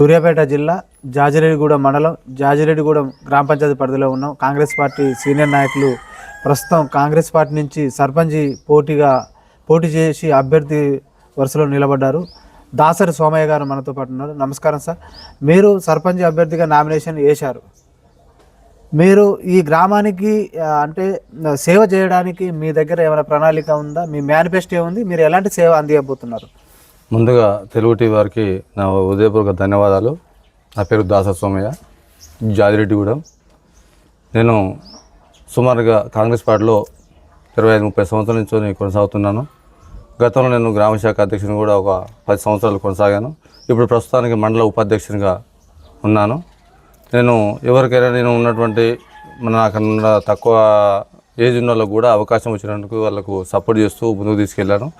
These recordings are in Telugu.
సూర్యాపేట జిల్లా జాజిరెడ్డిగూడెం మండలం జాజిరెడ్డిగూడెం గ్రామ పంచాయతీ పరిధిలో ఉన్నాం. కాంగ్రెస్ పార్టీ సీనియర్ నాయకులు ప్రస్తుతం కాంగ్రెస్ పార్టీ నుంచి సర్పంచి పోటీగా పోటీ చేసి అభ్యర్థి వరుసలో నిలబడ్డారు. దాసరి సోమయ్య గారు మనతో పాటు ఉన్నారు. నమస్కారం సార్. మీరు సర్పంచ్ అభ్యర్థిగా నామినేషన్ వేశారు. మీరు ఈ గ్రామానికి అంటే సేవ చేయడానికి మీ దగ్గర ఏమైనా ప్రణాళిక ఉందా? మీ మేనిఫెస్టో ఏముంది? మీరు ఎలాంటి సేవ అందియబోతున్నారు? ముందుగా తెలుగు టీవీ వారికి నా ఉదయపూర్వక ధన్యవాదాలు. నా పేరు దాస సోమయ్య జాదిరెడ్డిగూడెం. నేను సుమారుగా కాంగ్రెస్ పార్టీలో ఇరవై ఐదు ముప్పై సంవత్సరాల నుంచి కొనసాగుతున్నాను. గతంలో నేను గ్రామ శాఖ అధ్యక్షుని కూడా ఒక పది సంవత్సరాలు కొనసాగాను. ఇప్పుడు ప్రస్తుతానికి మండల ఉపాధ్యక్షునిగా ఉన్నాను. నేను ఎవరికైనా నేను ఉన్నటువంటి మన నాకన్నా తక్కువ ఏజ్ ఉన్న వాళ్ళకు కూడా అవకాశం వచ్చినందుకు వాళ్ళకు సపోర్ట్ చేస్తూ ముందుకు తీసుకెళ్ళాను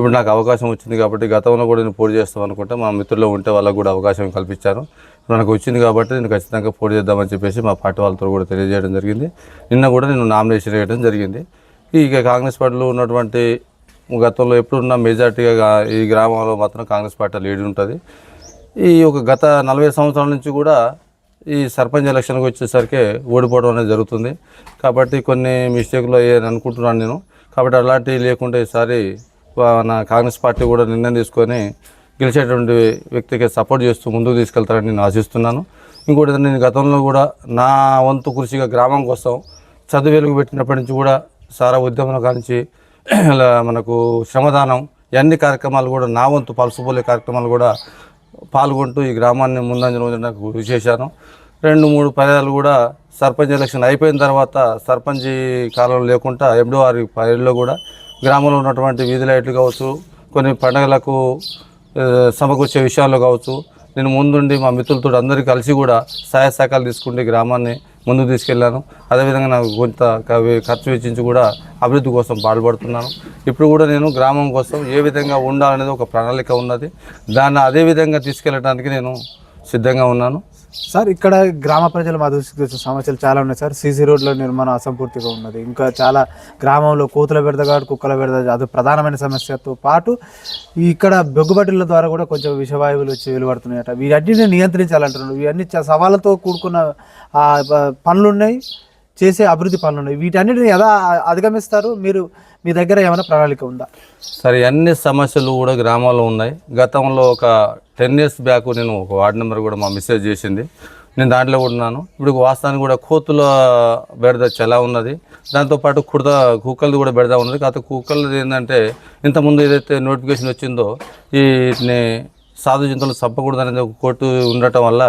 ఇప్పుడు నాకు అవకాశం వచ్చింది కాబట్టి గతంలో కూడా నేను పోటీ చేస్తాం అనుకుంటే మా మిత్రుల్లో ఉంటే వాళ్ళకు కూడా అవకాశం కల్పించాను నాకు వచ్చింది కాబట్టి నేను ఖచ్చితంగా పోటీ చేద్దామని చెప్పేసి మా పార్టీ వాళ్ళతో కూడా తెలియజేయడం జరిగింది. నిన్న కూడా నేను నామినేషన్ వేయడం జరిగింది. ఇక కాంగ్రెస్ పార్టీలో ఉన్నటువంటి గతంలో ఎప్పుడున్న మెజార్టీగా ఈ గ్రామంలో మాత్రం కాంగ్రెస్ పార్టీ లీడ్ ఉంటుంది. ఈ ఒక గత నలభై సంవత్సరాల నుంచి కూడా ఈ సర్పంచ్ ఎలక్షన్కి వచ్చేసరికి ఓడిపోవడం అనేది జరుగుతుంది. కాబట్టి కొన్ని మిస్టేక్లు అయ్యాయని అనుకుంటున్నాను నేను. కాబట్టి అలాంటివి లేకుండా ఈసారి మన కాంగ్రెస్ పార్టీ కూడా నిర్ణయం తీసుకొని గెలిచేటువంటి వ్యక్తికి సపోర్ట్ చేస్తూ ముందుకు తీసుకెళ్తారని నేను ఆశిస్తున్నాను. ఇంకోటి నేను గతంలో కూడా నా వంతు కృషిగా గ్రామం కోసం చదువు వెలుగు పెట్టినప్పటి నుంచి కూడా సారా ఉద్యమం కానించి ఇలా మనకు శ్రమదానం ఇవన్నీ కార్యక్రమాలు కూడా నా వంతు పలుసుపోలే కార్యక్రమాలు కూడా పాల్గొంటూ ఈ గ్రామాన్ని ముందంజనం ఉంచడానికి కృషి చేశాను. రెండు మూడు పర్యాలు కూడా సర్పంచ్ ఎలక్షన్ అయిపోయిన తర్వాత సర్పంచ్ కాలం లేకుండా ఎండోఆర్ పర్యల్లో కూడా గ్రామంలో ఉన్నటువంటి వీధి లైట్లు కావచ్చు కొన్ని పండగలకు సమకూర్చే విషయాల్లో కావచ్చు నేను ముందుండి మా మిత్రులతో అందరూ కలిసి కూడా సహాయ సహకారాలు తీసుకుంటే గ్రామాన్ని ముందుకు తీసుకెళ్ళాను. అదేవిధంగా నాకు కొంత ఖర్చు వెచ్చించి కూడా అభివృద్ధి కోసం పాటుపడుతున్నాను ఇప్పుడు కూడా నేను గ్రామం కోసం ఏ విధంగా ఉండాలనేది ఒక ప్రణాళిక ఉన్నది. దాన్ని అదే విధంగా తీసుకెళ్ళడానికి నేను సిద్ధంగా ఉన్నాను. సార్ ఇక్కడ గ్రామ ప్రజలు మా దృష్టికి వచ్చిన సమస్యలు చాలా ఉన్నాయి సార్. సీసీ రోడ్ల నిర్మాణం అసంపూర్తిగా ఉన్నది. ఇంకా చాలా గ్రామంలో కోతుల బెడద కాదు కుక్కల బెడద అది ప్రధానమైన సమస్యతో పాటు ఇక్కడ బొగ్గుబట్టిల ద్వారా కూడా కొంచెం విషవాయువులు వచ్చి వెలువడుతున్నాయట. వీటన్నిటిని నియంత్రించాలంటున్నారు. ఇవన్నీ సవాళ్ళతో కూడుకున్న పనులున్నాయి ప- పనులు ఉన్నాయి చేసే అభివృద్ధి పనులు ఉన్నాయి వీటన్నిటిని ఎలా అధిగమిస్తారు? మీరు మీ దగ్గర ఏమైనా ప్రణాళిక ఉందా? సరే అన్ని సమస్యలు కూడా గ్రామాల్లో ఉన్నాయి. గతంలో ఒక టెన్ ఇయర్స్ బ్యాక్ నేను ఒక వార్డు నెంబర్ కూడా మా మెసేజ్ చేసింది. నేను దాంట్లో కూడా ఉన్నాను. ఇప్పుడు వాస్తవానికి కూడా కోతుల బెడద చాలా ఉన్నది. దాంతోపాటు కుడత కుక్కలది కూడా బెడద ఉన్నది. కాకపోతే కుక్కలది ఏంటంటే ఇంతకుముందు ఏదైతే నోటిఫికేషన్ వచ్చిందో వీటిని సాధు జంతువులు చంపకూడదు అనేది ఒక కోర్టు ఉండటం వల్ల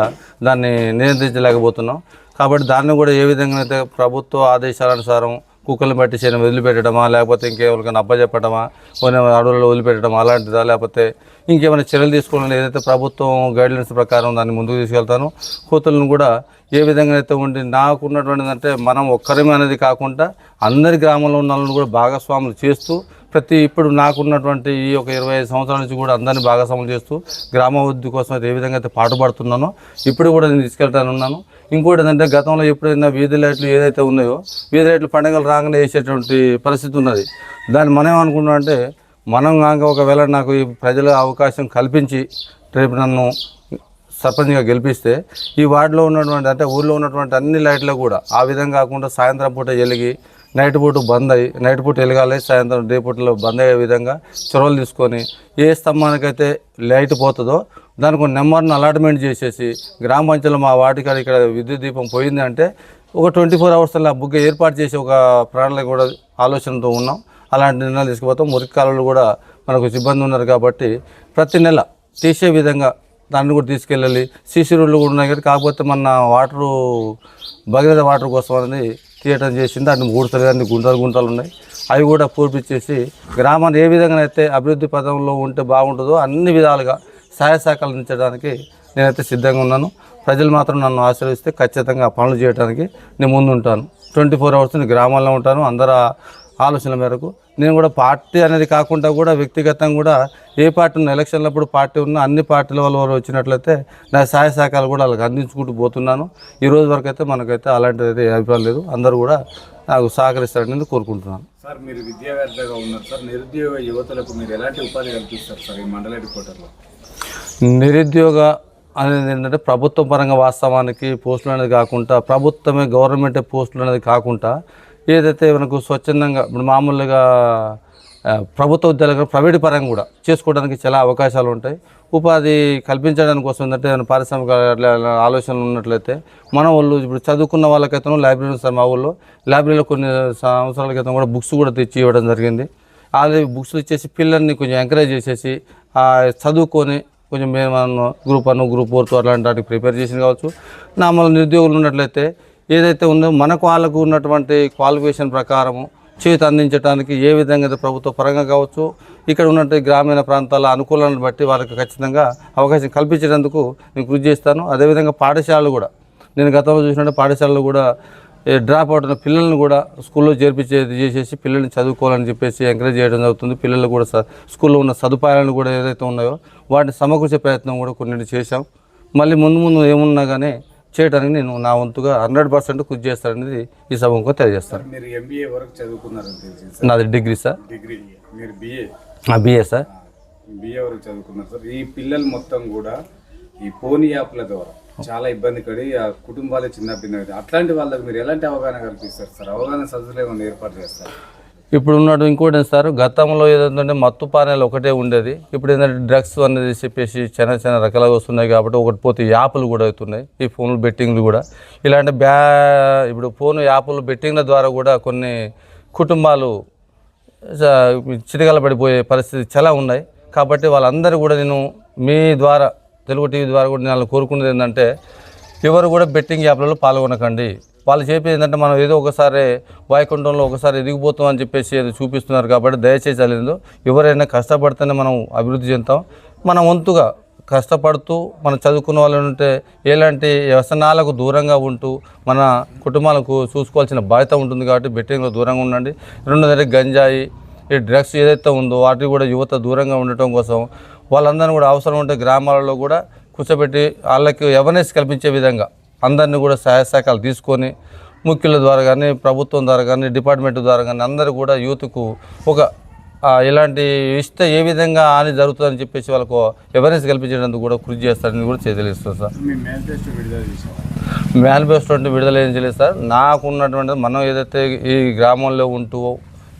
దాన్ని నియంత్రించలేకపోతున్నాం. కాబట్టి దాన్ని కూడా ఏ విధంగా అయితే ప్రభుత్వ ఆదేశాలనుసారం కుక్కలను బట్టి చేయడం వదిలిపెట్టడమా లేకపోతే ఇంకేమైనా అప్పచెప్పడమా కొన్ని అడవులలో వదిలిపెట్టడమా అలాంటిదా లేకపోతే ఇంకేమైనా చర్యలు తీసుకోవాలని ఏదైతే ప్రభుత్వం గైడ్లైన్స్ ప్రకారం దాన్ని ముందుకు తీసుకెళ్తాను కోతులను కూడా ఏ విధంగా అయితే ఉండి నాకున్నటువంటిది అంటే మనం ఒక్కరమే అనేది కాకుండా అందరి గ్రామంలో ఉన్న వాళ్ళని కూడా భాగస్వాములు చేస్తూ ప్రతి ఇప్పుడు నాకున్నటువంటి ఈ ఒక ఇరవై ఐదు సంవత్సరాల నుంచి కూడా అందరినీ భాగస్వాములు చేస్తూ గ్రామాభివృద్ధి కోసం అయితే ఏ విధంగా అయితే పాటుపడుతున్నానో ఇప్పుడు కూడా నేను తీసుకెళ్తానున్నాను ఇంకోటి ఏంటంటే గతంలో ఎప్పుడైనా వీధి లైట్లు ఏదైతే ఉన్నాయో వీధి లైట్లు పండుగలు రాగానే వేసేటువంటి పరిస్థితి ఉన్నది. దాన్ని మనం ఏమనుకున్నాం అంటే మనం కాక ఒకవేళ నాకు ఈ ప్రజల అవకాశం కల్పించి రేపు నన్ను సర్పంచ్గా గెలిపిస్తే ఈ వార్డులో ఉన్నటువంటి అంటే ఊళ్ళో ఉన్నటువంటి అన్ని లైట్లు కూడా ఆ విధంగా కాకుండా సాయంత్రం పూట వెలిగి నైట్ పూట బంద్ అయ్యి నైట్ పూట వెలగాలి సాయంత్రం డే పూటలో బంద్ అయ్యే విధంగా చొరవలు తీసుకొని ఏ స్తంభానికైతే లైట్ పోతుందో దానికి ఒక నెంబర్ను అలాట్మెంట్ చేసేసి గ్రామ పంచాయతీలో మా వాటికాడ ఇక్కడ విద్యుత్ దీపం పోయింది అంటే ఒక ట్వంటీ ఫోర్ అవర్స్లో ఆ బుక్ ఏర్పాటు చేసి ఒక ప్రాణాలకు కూడా ఆలోచనతో ఉన్నాం. అలాంటి నిర్ణయాలు తీసుకుపోతాం. మురికి కాలువలు కూడా మనకు సిబ్బంది ఉన్నారు కాబట్టి ప్రతి నెల తీసే విధంగా దాన్ని కూడా తీసుకెళ్ళాలి. సీసీ రోడ్లు కూడా ఉన్నాయి కానీ కాకపోతే మన వాటరు భగీరథ వాటర్ కోసం అనేది తీయటం చేసింది దాన్ని మూడు తరగతి గుంటలు గుంటలు ఉన్నాయి. అవి కూడా పూర్తిచ్చేసి గ్రామాన్ని ఏ విధంగా అయితే అభివృద్ధి పదంలో ఉంటే బాగుంటుందో అన్ని విధాలుగా సహాయ సహకారాలు అందించడానికి నేనైతే సిద్ధంగా ఉన్నాను. ప్రజలు మాత్రం నన్ను ఆశీర్వదిస్తే ఖచ్చితంగా పనులు చేయడానికి నేను ముందు ఉంటాను ట్వంటీ ఫోర్ అవర్స్ నేను గ్రామాల్లో ఉంటాను. అందరూ ఆలోచనల మేరకు నేను కూడా పార్టీ అనేది కాకుండా కూడా వ్యక్తిగతంగా కూడా ఏ పార్టీ ఉన్న ఎలక్షన్లప్పుడు పార్టీ ఉన్న అన్ని పార్టీల వాళ్ళ వారు వచ్చినట్లయితే నా సహాయ సహకారాలు కూడా వాళ్ళకి అందించుకుంటూ పోతున్నాను. ఈ రోజు వరకు అయితే మనకైతే అలాంటిది అభిప్రాయం లేదు. అందరూ కూడా నాకు సహకరిస్తారని కోరుకుంటున్నాను. సార్ మీరు విద్యావేత్తగా ఉన్నారు సార్. నిరుద్యోగ యువతలకు మీరు ఎలాంటి ఉపాధి కల్పిస్తారు సార్ ఈ మండల హెడ్ క్వార్టర్లో నిరుద్యోగ అనేది ఏంటంటే ప్రభుత్వ పరంగా వాస్తవానికి పోస్టులు అనేది కాకుండా ప్రభుత్వమే గవర్నమెంటే పోస్టులు అనేది కాకుండా ఏదైతే మనకు స్వచ్ఛందంగా ఇప్పుడు మామూలుగా ప్రభుత్వ ఉద్యోగాలు ప్రైవేట్ పరంగా కూడా చేసుకోవడానికి చాలా అవకాశాలు ఉంటాయి. ఉపాధి కల్పించడానికి కోసం ఏంటంటే పారిశ్రామిక ఆలోచనలు ఉన్నట్లయితే మన వాళ్ళు ఇప్పుడు చదువుకున్న వాళ్ళకైతే లైబ్రరీ సార్ మా ఊళ్ళో. లైబ్రరీలో కొన్ని సంవత్సరాల క్రితం కూడా బుక్స్ కూడా తెచ్చి ఇవ్వడం జరిగింది. అదే బుక్స్ ఇచ్చేసి పిల్లల్ని కొంచెం ఎంకరేజ్ చేసేసి చదువుకొని కొంచెం మేము గ్రూప్ వన్ గ్రూప్ ఫోర్త్ అలాంటి వాటికి ప్రిపేర్ చేసింది కావచ్చు. నా మళ్ళీ నిరుద్యోగులు ఉన్నట్లయితే ఏదైతే ఉందో మనకు వాళ్ళకు ఉన్నటువంటి క్వాలిఫికేషన్ ప్రకారము చేతి అందించడానికి ఏ విధంగా అయితే ప్రభుత్వ పరంగా కావచ్చు ఇక్కడ ఉన్నటువంటి గ్రామీణ ప్రాంతాల అనుకూలాలను బట్టి వాళ్ళకి ఖచ్చితంగా అవకాశం కల్పించేందుకు నేను కృషి చేస్తాను. అదేవిధంగా పాఠశాలలు కూడా నేను గతంలో చూసినట్టు పాఠశాలలు కూడా డ్రాప్ అవుట్ పిల్లల్ని కూడా స్కూల్లో చేర్పించేది చేసేసి పిల్లల్ని చదువుకోవాలని చెప్పేసి ఎంకరేజ్ చేయడం జరుగుతుంది. పిల్లలు కూడా స్కూల్లో ఉన్న సదుపాయాలను కూడా ఏదైతే ఉన్నాయో వాటిని సమకూర్చే ప్రయత్నం కూడా కొన్ని చేశాం. మళ్ళీ ముందు ముందు ఏమున్నా కానీ చేయడానికి నేను నా వంతుగా హండ్రెడ్ పర్సెంట్ కృషి చేస్తాననేది ఈ సభకు తెలియజేస్తాను. మీరు ఎంబీఏ వరకు చదువుకున్నారని తెలిసింది సార్. నాది డిగ్రీ సార్. డిగ్రీ. మీరు బిఏ బిఏ సార్. బిఏ వరకు చదువుకున్నారు సార్. ఈ పిల్లలు మొత్తం కూడా ఈ ఫోన్ యాప్ల ద్వారా చాలా ఇబ్బంది పడి ఆ కుటుంబాలే చిన్న భిన్న అట్లాంటి వాళ్ళకి మీరు ఎలాంటి అవగాహన కల్పిస్తారు సార్? అవగాహన సదస్సులు ఏమైనా ఏర్పాటు చేస్తారు? ఇప్పుడు ఉన్నట్టు ఇంకోటి సార్? గతంలో ఏదంటే మత్తు పానీయాలు ఒకటే ఉండేది. ఇప్పుడు ఏంటంటే డ్రగ్స్ అనేది చెప్పేసి చిన్న చిన్న రకాలుగా వస్తున్నాయి కాబట్టి ఒకటి పోతే యాప్లు కూడా అవుతున్నాయి. ఈ ఫోన్లు బెట్టింగ్లు కూడా. ఇలాంటి బ్యా ఇప్పుడు ఫోన్ యాప్లు బెట్టింగ్ల ద్వారా కూడా కొన్ని కుటుంబాలు చిటికల పడిపోయే పరిస్థితి చాలా ఉన్నాయి. కాబట్టి వాళ్ళందరూ కూడా నేను మీ ద్వారా తెలుగు టీవీ ద్వారా కూడా నేను కోరుకునేది ఏంటంటే ఎవరు కూడా బెట్టింగ్ యాప్లలో పాల్గొనకండి. వాళ్ళు చెప్పేది ఏంటంటే మనం ఏదో ఒకసారి వైకుంఠంలో ఒకసారి ఎదిగిపోతాం అని చెప్పేసి ఏదో చూపిస్తున్నారు కాబట్టి దయచేసి అలేదు ఎవరైనా కష్టపడితేనే మనం అభివృద్ధి చెందుతాం. మన వంతుగా కష్టపడుతూ మనం చదువుకున్న వాళ్ళు ఉంటే ఎలాంటి వ్యసనాలకు దూరంగా ఉంటూ మన కుటుంబాలకు చూసుకోవాల్సిన బాధ్యత ఉంటుంది కాబట్టి బెట్టింగ్లో దూరంగా ఉండండి. రెండోది గంజాయి ఈ డ్రగ్స్ ఏదైతే ఉందో వాటికి కూడా యువత దూరంగా ఉండటం కోసం వాళ్ళందరినీ కూడా అవసరం ఉంటే గ్రామాలలో కూడా కూర్చోబెట్టి వాళ్ళకి అవేర్నెస్ కల్పించే విధంగా అందరినీ కూడా సహాయ సహకారాలు తీసుకొని ముఖ్యుల ద్వారా కానీ ప్రభుత్వం ద్వారా కానీ డిపార్ట్మెంట్ ద్వారా కానీ అందరూ కూడా యూత్కు ఒక ఇలాంటి ఇస్తే ఏ విధంగా హాని జరుగుతుందని చెప్పేసి వాళ్ళకు అవేర్నెస్ కల్పించేందుకు కూడా కృషి చేస్తారని కూడా తెలియజేస్తుంది సార్. మేనిఫెస్టో విడుదల చేసేవారు మేనిఫెస్టో అంటే విడుదల ఏం చేయలేదు సార్. నాకు ఉన్నటువంటి మనం ఏదైతే ఈ గ్రామంలో ఉంటూ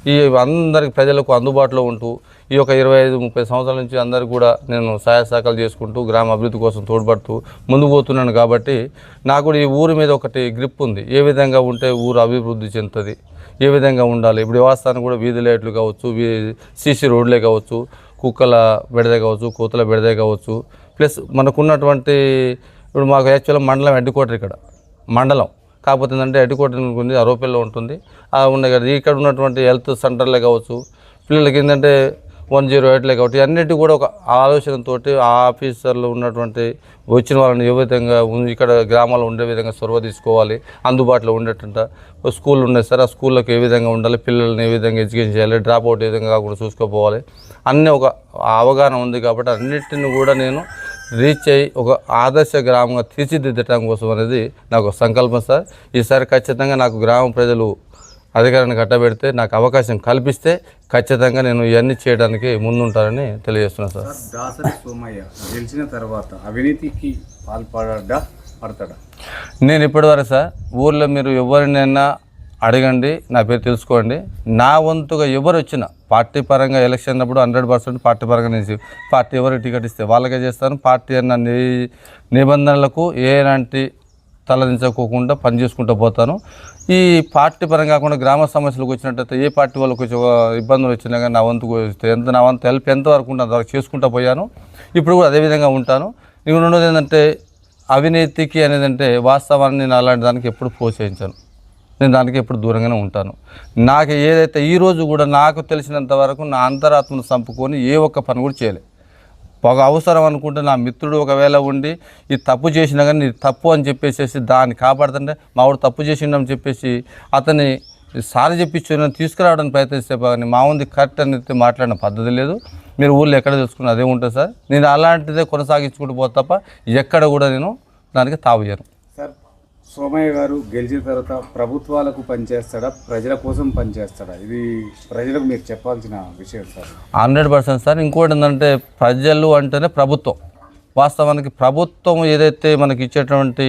ఈ అందరికి ప్రజలకు అందుబాటులో ఉంటూ ఈ యొక్క ఇరవై ఐదు ముప్పై సంవత్సరాల నుంచి అందరికి కూడా నేను సహాయ సహకాలు చేసుకుంటూ గ్రామ అభివృద్ధి కోసం తోడ్పడుతూ ముందుకు పోతున్నాను కాబట్టి నాకు కూడా ఈ ఊరి మీద ఒకటి గ్రిప్ ఉంది. ఏ విధంగా ఉంటే ఊరు అభివృద్ధి చెందుతుంది? ఏ విధంగా ఉండాలి? ఇప్పుడు వ్యవస్థను కూడా వీధి లైట్లు కావచ్చు వీ- సీసీ రోడ్లే కావచ్చు కుక్కల బెడదే కావచ్చు కోతుల బెడదే కావచ్చు. ప్లస్ మనకున్నటువంటి ఇప్పుడు మాకు యాక్చువల్గా మండలం హెడ్ క్వార్టర్ ఇక్కడ మండలం. కాకపోతే ఏంటంటే హెడ్ క్వార్టర్ ఉంది ఉంటుంది. ఆ ఉన్నాయి కదా ఇక్కడ ఉన్నటువంటి హెల్త్ సెంటర్లే కావచ్చు పిల్లలకి ఏంటంటే వన్ జీరో ఎయిట్లే కాబట్టి అన్నిటి కూడా ఒక ఆలోచనతో ఆ ఆఫీసర్లు ఉన్నటువంటి వచ్చిన వాళ్ళని ఏ విధంగా ఇక్కడ గ్రామాల్లో ఉండే విధంగా చొరవ తీసుకోవాలి అందుబాటులో ఉండేటంట స్కూల్ ఉన్నాయి సార్ ఆ స్కూళ్ళకి ఏ విధంగా ఉండాలి పిల్లల్ని ఏ విధంగా ఎడ్యుకేషన్ చేయాలి డ్రాప్ అవుట్ ఏ విధంగా కాకుండా చూసుకోపోవాలి అన్నీ ఒక అవగాహన ఉంది కాబట్టి అన్నిటిని కూడా నేను రీచ్ అయ్యి ఒక ఆదర్శ గ్రామంగా తీర్చిదిద్దటం కోసం అనేది నాకు సంకల్పం సార్. ఈసారి ఖచ్చితంగా నాకు గ్రామ ప్రజలు అధికారాన్ని కట్టబెడితే నాకు అవకాశం కల్పిస్తే ఖచ్చితంగా నేను ఇవన్నీ చేయడానికి ముందుంటానని తెలియజేస్తున్నాను సార్. సార్ దాసరి సోమయ్య గెలిచిన తర్వాత అవినీతికి పాల్పడా పడతాడా? నేను ఇప్పటివరకు సార్ ఊర్లో మీరు ఎవరినైనా అడగండి నా పేరు తెలుసుకోండి. నా వంతుగా ఎవరు వచ్చినా పార్టీ పరంగా ఎలక్షన్ అప్పుడు హండ్రెడ్ పర్సెంట్ పార్టీ పరంగా నేను పార్టీ ఎవరు టికెట్ ఇస్తే వాళ్ళకే చేస్తాను. పార్టీ అన్న ని- నిబంధనలకు ఏలాంటి తలదించకోకుండా పని చేసుకుంటూ పోతాను. ఈ పార్టీ పరంగా కాకుండా గ్రామ సమస్యలకు వచ్చినట్టయితే ఏ పార్టీ వాళ్ళకి ఇబ్బందులు వచ్చినా కానీ నా వంతుకు వస్తే ఎంత నా వంతు హెల్ప్ ఎంతవరకు ఉంటుందో అంతవరకు చేసుకుంటూ పోయాను. ఇప్పుడు కూడా అదే విధంగా ఉంటాను. నేను రెండోది ఏంటంటే అవినీతికి అనేది అంటే వాస్తవాన్ని నేను అలాంటి దానికి ఎప్పుడు ప్రోత్సహించాను. నేను దానికి ఎప్పుడు దూరంగానే ఉంటాను. నాకు ఏదైతే ఈ రోజు కూడా నాకు తెలిసినంత వరకు నా అంతరాత్మను చంపుకొని ఏ ఒక్క పని కూడా చేయలే. ఒక అవసరం అనుకుంటే నా మిత్రుడు ఒకవేళ ఉండి ఇది తప్పు చేసినా కానీ ఇది తప్పు అని చెప్పేసి దాన్ని కాపాడుతుంటే మావాడు తప్పు చేసిండని చెప్పేసి అతన్ని సారి చెప్పించుకుని తీసుకురావడానికి ప్రయత్నిస్తే కానీ మా ఉంది కరెక్ట్ అని అయితే మాట్లాడిన పద్ధతి లేదు. మీరు ఊళ్ళో ఎక్కడ తెలుసుకున్న అదే ఉంటుంది సార్. నేను అలాంటిదే కొనసాగించుకుంటూ పోతే తప్ప ఎక్కడ కూడా నేను దానికి తావు చేయను. సోమయ్య గారు గెలిచిన తర్వాత ప్రభుత్వాలకు పనిచేస్తాడా? ప్రజల కోసం పనిచేస్తాడా? ఇది ప్రజలకు మీరు చెప్పాల్సిన విషయం సార్. Hundred percent sir. ఇంకోటి ఏంటంటే ప్రజలు అంటేనే ప్రభుత్వం. వాస్తవానికి ప్రభుత్వం ఏదైతే మనకి ఇచ్చేటువంటి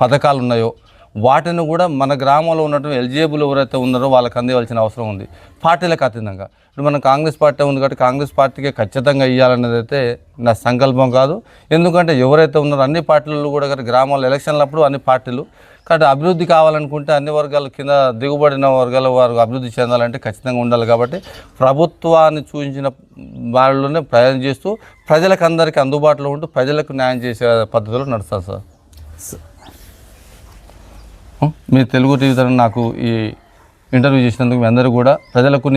పథకాలు ఉన్నాయో వాటిని కూడా మన గ్రామంలో ఉన్నటువంటి ఎలిజిబుల్ ఎవరైతే ఉన్నారో వాళ్ళకి అందివలసిన అవసరం ఉంది. పార్టీలకు అతీతంగా. ఇప్పుడు మన కాంగ్రెస్ పార్టీ ఉంది కాబట్టి కాంగ్రెస్ పార్టీకి ఖచ్చితంగా ఇవ్వాలనేది అయితే నా సంకల్పం కాదు. ఎందుకంటే ఎవరైతే ఉన్నారో అన్ని పార్టీలు కూడా కానీ గ్రామాల్లో ఎలక్షన్లప్పుడు అన్ని పార్టీలు. కాబట్టి అభివృద్ధి కావాలనుకుంటే అన్ని వర్గాల కింద దిగుబడిన వర్గాల వారు అభివృద్ధి చెందాలంటే ఖచ్చితంగా ఉండాలి కాబట్టి ప్రభుత్వాన్ని చూపించిన వాళ్ళలోనే ప్రయాణం చేస్తూ ప్రజలకు అందరికీ అందుబాటులో ఉంటూ ప్రజలకు న్యాయం చేసే పద్ధతిలో నడుస్తారు సార్. మీ తెలుగు టీవీ తరఫున నాకు ఈ ఇంటర్వ్యూ చేసినందుకు మీ అందరూ కూడా ప్రజలకు